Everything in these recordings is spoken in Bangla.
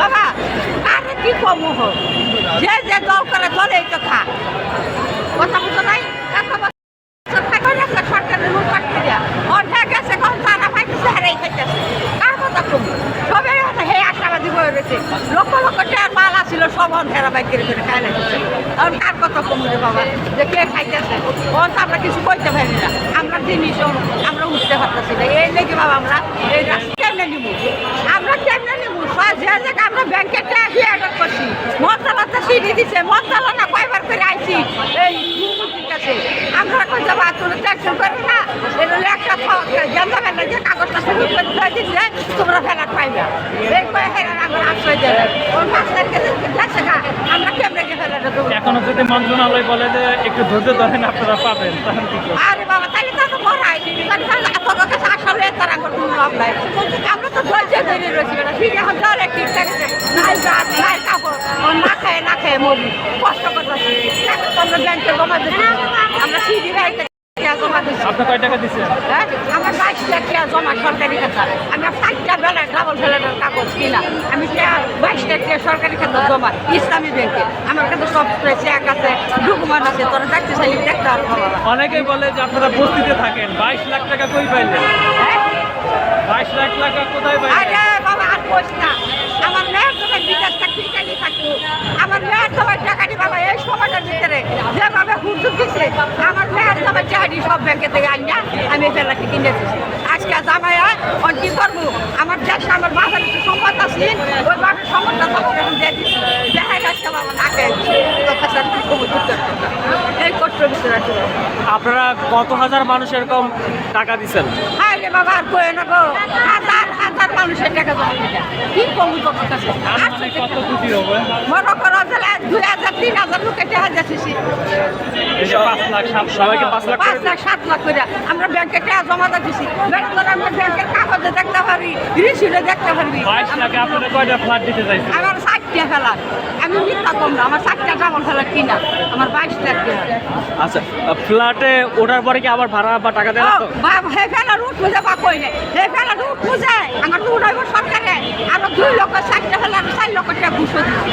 বাবা, আরে কি কম হোক যে যে দল করে দলেই তো খা কথা বুঝো নাই? এত বছর সরকারের লোক পাঠিয়ে দেয়া। অর্ধেক গেছে কখন তারা পাইতেছে হারাই খাইতেছে কার কথা কম। হয়তো হে আশাবাদী হয়ে রয়েছে লক্ষ লক্ষ টাকার মাল আসছিল সব অন্ধেরা বাইক করে করে খাই লাগছে এখন কার কথা কম রে বাবা, যে কে খাইতেছে? তো আমরা কিছু করতে পারি না। আমরা জিনিস উঠতে পারতেছি না। এই লেগে বাবা আমরা এই রাস্তা কেমনে নিব? আমরা কেমনে নিব? যে জায়গায় আমরা ব্যাংকের টাকা দিয়ে অর্ডার করছি মন্ত্রালয়তে সিডি দিছে মন্ত্রালয় না কয়বার করে আইছি? এই কাছে আমরা কই যাব তোরা টেনশন করে না এটা একটা জানতে পারলে যে কাগজটা শুরু করে ধরে দিলে তোমরা ফেলার পাইবা। এই কয়ে হেরার আমরা আশ্রয় দেবে। ওর পাঁচ তারিখে গা আমরা কেমনে গে ফেলাটা দেবো? এখনও যদি মন্ত্রণালয় বলে যে একটু ধৈর্য ধরেন আপনারা পাবেন তখন কি আরে বাবা তাহলে তো তো মরাই তাহলে তোর কাছে আসলে তার কোনো লাভ নাই। আমরা তো ধৈর্য ধরে রয়েছি বেটা। ঠিক এখন ধরে আছে নাই গাছ নাই কাপড়। না খায় না খায় মরি কষ্ট করতেছি। আমরা ব্যাংকে জমা দিচ্ছি আমরা সিডি ব্যাংকে জমা দিচ্ছি আপনি কয় টাকা দিচ্ছেন হ্যাঁ? আমার বাইশ লাখ টাকা জমা সরকারি খাতা। আমি ষাটটা বেলা ডাবল ফেলার কাগজ কিনা। আমি বাইশ লাখ সরকারি খাতা জমা ইসলামী ব্যাংকে। আমার কাছে সব চেক আছে ডকুমেন্ট আছে তোরা দেখতে চাইলে দেখতে বাবা। অনেকেই বলে যে আপনারা বস্তিতে থাকেন বাইশ লাখ টাকা কই পাইলেন? হ্যাঁ? বাইশ লাখ টাকা কোথায় পাইলেন? আরে বাবা আর কোস না আমার মেয়ের তোমার ঠিকানি থাকতো আমার মেয়ের তোমার টাকাটি বাবা এই সময়টার ভিতরে। যেভাবে হুজুর দিচ্ছে আমার মেয়ের তোমার টাকাটি সব ব্যাংকে থেকে আনিয়া আমি বেলাটি কিনে দিচ্ছি আজকে জামাইয়া কি করব? আমার দেশে আমার বাবার একটু সম্পদ আছে? আপনারা কত হাজার মানুষ এরকম টাকা দিচ্ছেন বাবা আর কয়ে না গো হাজার হাজার মানুষের টাকা কি কমু মনে করো দুই হাজার, তিন হাজার লোকের টাকা যাচ্ছি সবাইকে পাঁচ লাখ পাঁচ লাখ সাত লাখ করে। আমরা ব্যাংকে টাকা জমা দিচ্ছি আমরা ব্যাংকের কাগজে দেখতে পারি রিসিটে দেখতে পারবি বাইশ লাখে আপনারা কয়টা ফ্ল্যাট দিতে চাইছেন? আমার ষাটটা ফেলা আমি মিথ্যা কম না আমার ষাটটা ডাবল ফেলা কিনা? আমার বাইশ লাখ আচ্ছা ফ্ল্যাটে ওঠার পরে কি আবার ভাড়া বা টাকা দেওয়া তো হে ফেলা রুট খুঁজে বা কইলে হে ফেলা রুট খুঁজে আমার তো উড়াইব সরকারে। আরও দুই লক্ষ ষাটটা ফেলা চার লক্ষ টাকা ঘুষো দিচ্ছি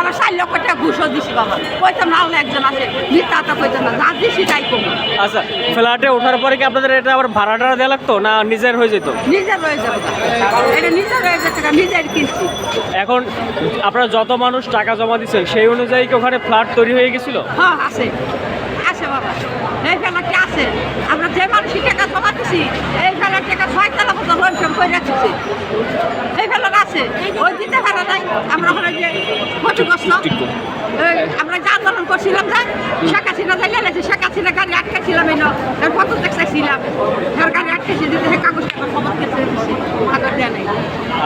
আবার ষাট লক্ষ টাকা ঘুষও দিছি বাবা। কইতাম না আল্লাহ একজন আছে। মিথ্যা তো কইতাম না। যা দিছি তাই কমো আচ্ছা ফ্ল্যাটে ওঠার পরে কি আপনাদের এটা আবার ভাড়া টাড়া দেওয়া লাগতো না নিজের হয়ে যেত? নিজের রয়ে যাবে এটা নিজের রয়ে যাচ্ছে নিজের কিনছি এখন আপনারা যত মানুষ টাকা জমা দিচ্ছেন সেই অনুযায়ী কি ওখানে ফ্ল্যাট তৈরি হয়ে গেছিল? হ্যাঁ আছে। আছে বাবা। এই ফেলাটি আছে? আমরা যে মানুষের টাকা জমা দিছি এই ফেলার টাকা ছয় তালা মতো রঞ্চন করে রাখছি? এই ফেলার আছে? ওই দিতে নাই আমরা ওখানে যে আমরা যা আন্দোলন করছিলাম না শেখ হাসিনা যাই লেগেছে শেখ হাসিনা গাড়ি আটকেছিলাম এই এর ফটো দেখতেছিলাম এর গাড়ি আটকেছি দিতে কাগজ খবর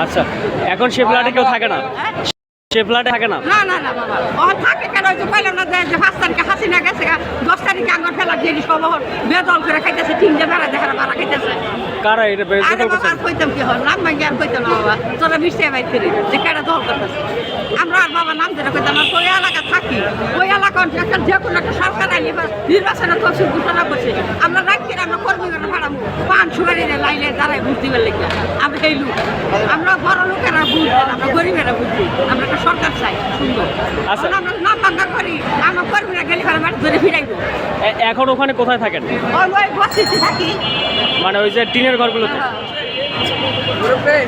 আচ্ছা এখন সে ফ্ল্যাটে কেউ থাকে না? হ্যাঁ? সে ফ্ল্যাটে থাকে না? না না না বাবা ও থাকে কেন? ওই যে কইলাম না যে পাঁচ তারিখে হাসিনা গেছে গা, দশ তারিখে আঙ্গুর ফেলার জিনিস সব বেদল করে খাইতেছে তিন যে বেড়া দেখার বাড়া খাইতেছে। কারা এটা বাবা করছেন আর কইতাম কি হয়? নাম ভাঙ্গে আর কইতাম না বাবা। তোরা মিশতে বাইর করে যে কেডা দল করতেছে। আমরা আর বাবা নাম ধরে কইতাম না ওই এলাকা থাকি। ওই এলাকা একটা যে কোনো একটা সরকার আইলে বা নির্বাচনের তফসিল ঘোষণা করছে। আমরা রাখছি আমরা কর্মীরা ভাড়াবো পান সুগারিরে লাইলে দাঁড়াই ভোট দিবার লেগে আমরা এই লোক। আমরা বড় লোকেরা বুঝ আমরা গরিবেরা বুঝি আমরা একটা সরকার চাই সুন্দর। আচ্ছা। আমরা করি আমরা গেলে ফেলে বাড়ি ধরে ফিরাইবো। এখন ওখানে কোথায় থাকেন? ওই ওই থাকি। মানে ওই যে টিনের ঘরগুলোতে? হ্যাঁ।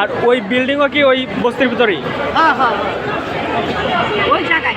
আর ওই বিল্ডিংও কি ওই বস্তির ভিতরেই? হ্যাঁ হ্যাঁ। ওই জায়গায়